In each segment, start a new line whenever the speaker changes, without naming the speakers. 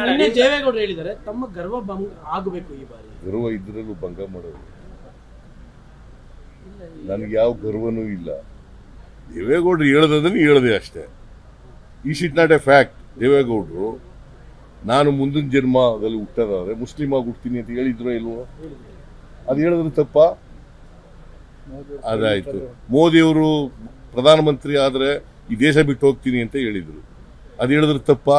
ನಿನ್ನೆ ದೇವೇಗೌಡರು ಹೇಳಿದ್ದಾರೆ ತಮ್ಮ ಗರ್ವ ಭಂಗ ಆಗಬೇಕು ಈ ಬಾರಿ.
ಗರ್ವ ಇದ್ರಲ್ಲೂ ಭಂಗ ಮಾಡೋದು ನನಗೆ ಯಾವ ಗರ್ವನೂ ಇಲ್ಲ. ದೇವೇಗೌಡರು ಹೇಳ್ದದನ್ನು ಹೇಳ್ದೆ ಅಷ್ಟೇ. ಈ ಶಿಟ್ ನಾಟ್ ಎ ಫ್ಯಾಕ್ಟ್ ದೇವೇಗೌಡರು ನಾನು ಮುಂದಿನ ಜನ್ಮದಲ್ಲಿ ಹುಟ್ಟೋದಾದ್ರೆ ಮುಸ್ಲಿಮ್ ಆಗಿ ಹುಡ್ತೀನಿ ಅಂತ ಹೇಳಿದ್ರೋ ಇಲ್ವೋ? ಅದು ಹೇಳಿದ್ರೆ ತಪ್ಪ? ಅದಾಯ್ತು. ಮೋದಿಯವರು ಪ್ರಧಾನಮಂತ್ರಿ ಆದ್ರೆ ಈ ದೇಶ ಬಿಟ್ಟು ಹೋಗ್ತೀನಿ ಅಂತ ಹೇಳಿದ್ರು. ಅದು ಹೇಳಿದ್ರೆ ತಪ್ಪಾ?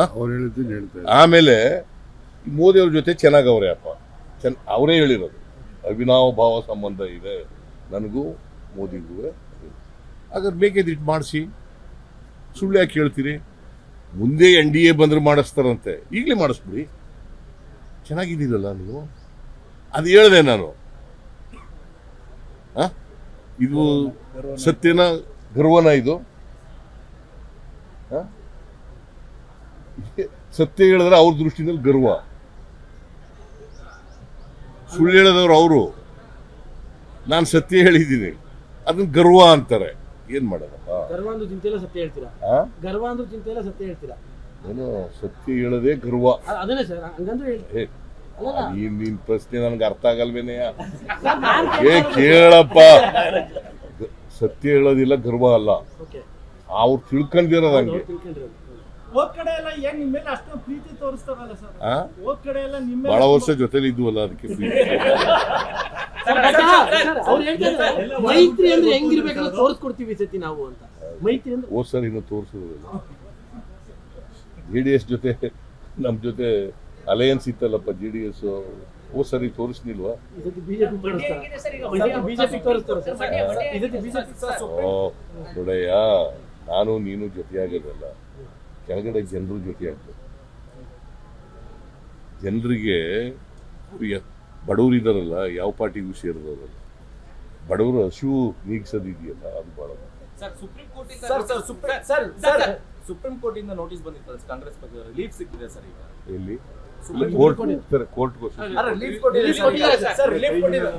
ಅವ್ರು ಹೇಳಿದ್ದನ್ನು ಹೇಳ್ತಾರೆ
ಆಮೇಲೆ ಮೋದಿ ಮೋದಿಯವ್ರ ಜೊತೆ ಚೆನ್ನಾಗವ್ರೆ ಅಪ್ಪ. ಚೆನ್ನ ಅವರೇ ಹೇಳಿರೋದು. ಅವಿನಾವ ಭಾವ ಸಂಬಂಧ ಇದೆ. ನನಗೂ ಮೋದಿಗೂ ಹಾಗಾದ್ರೆ ಬೇಕಿದ್ರೆ ಮಾಡಿಸಿ. ಸುಳ್ಳು ಯಾಕೆ ಹೇಳ್ತೀರಿ? ಮುಂದೆ ಎನ್ ಡಿ ಎ ಬಂದ್ರೆ ಮಾಡಿಸ್ತಾರಂತೆ. ಈಗಲೇ ಮಾಡಿಸ್ಬಿಡಿ. ಚೆನ್ನಾಗಿದ್ದೀರಲ್ಲ ನೀವು? ಅದು ಹೇಳಿದೆ ನಾನು? ಇದು ಸತ್ಯನ ಗರ್ವನ ಇದು. ಆ? ಸತ್ಯ ಹೇಳಿದ್ರೆ ಅವ್ರ ದೃಷ್ಟಿನಲ್ಲಿ ಗರ್ವ. ಸುಳ್ಳು ಹೇಳಿದವ್ರು ಅವರು. ನಾನು ಸತ್ಯ ಹೇಳಿದ್ದೀನಿ. ಅದನ್ನ ಗರ್ವ ಅಂತಾರೆ. ಏನ್ ಮಾಡೋದಪ್ಪ? ಏನು ಸತ್ಯ ಹೇಳದೆ ಗರ್ವ. ನೀನ್ ನಿನ್ ಪ್ರಶ್ನೆ ನನ್ಗೆ ಅರ್ಥ ಆಗಲ್ವೇನೆಯ ಏ ಕೇಳಪ್ಪ. ಸತ್ಯ ಹೇಳೋದಿಲ್ಲ ಗರ್ವ ಅಲ್ಲ. ಅವ್ರು ತಿಳ್ಕೊಂಡಿರೋದು.
ನಿಮ್ಮ ನಿಮ್ಮ
ಬಹಳ ವರ್ಷ ಜೊತೆಲಿ ಇದ್ವಲ್ಲ ಅದಕ್ಕೆ ಪ್ರೀತಿ.
ಅವ್ರು ಹೇಳ್ತಾರೆ ಮೈತ್ರಿ ಅಂದ್ರೆ ಹೆಂಗಿರ್ಬೇಕು ತೋರಿಸ್ಕೊಡ್ತೀವಿ ಸತಿ ನಾವು ಅಂತ. ಮೈತ್ರಿ ಅಂದ್ರೆ
ಓ ಸರ್ ಇನ್ನು ತೋರಿಸೋದಿಲ್ಲ. ಜೆ ಡಿ ಎಸ್ ಜೊತೆ ನಮ್ ಜೊತೆ ಅಲಯನ್ಸ್ ಇತ್ತಲ್ಲಪ್ಪ ಜಿ ಡಿ ಎಸ್ ಓ ಸರಿ ತೋರಿಸ್ನಿಲ್ವಾ ಓ ನೋಡಯ್ಯ ನಾನು ನೀನು ಜೊತೆಯಾಗೋದಲ್ಲ. ಕೆಳಗಡೆ ಜನರ ಜೊತೆ ಆಗ್ತದೆ. ಜನರಿಗೆ ಬಡವರು ಇದ್ದಾರಲ್ಲ ಯಾವ ಪಾರ್ಟಿಗೂ ಸೇರಿದವರಲ್ಲ. ಬಡವರು ಹಸಿವು ನೀಗಿಸೋದಿದೆಯಲ್ಲ ಅದು ಬಹಳ
ಸರ್ ಸುಪ್ರೀಂ ಕೋರ್ಟ್ ಇಂದ
sir sir
sir
sir.
Sir. Supreme Court ಇಂದ ನೋಟಿಸ್ ಬಂದಿತ್ತು ಕಾಂಗ್ರೆಸ್ ಬಗ್ಗೆ ರಿಲೀಫ್ ಸಿಕ್ಕಿದೆ ಸರ್ ಈಗ.
ಎಲ್ಲಿ? ಕೋರ್ಟ್
ಕೋರ್ಟ್ ರಿಲೀಫ್
ಕೊಟ್ಟಿದ್ದಾರೆ
ಸರ್. ರಿಲೀಫ್ ಕೊಟ್ಟಿದ್ದಾರೆ.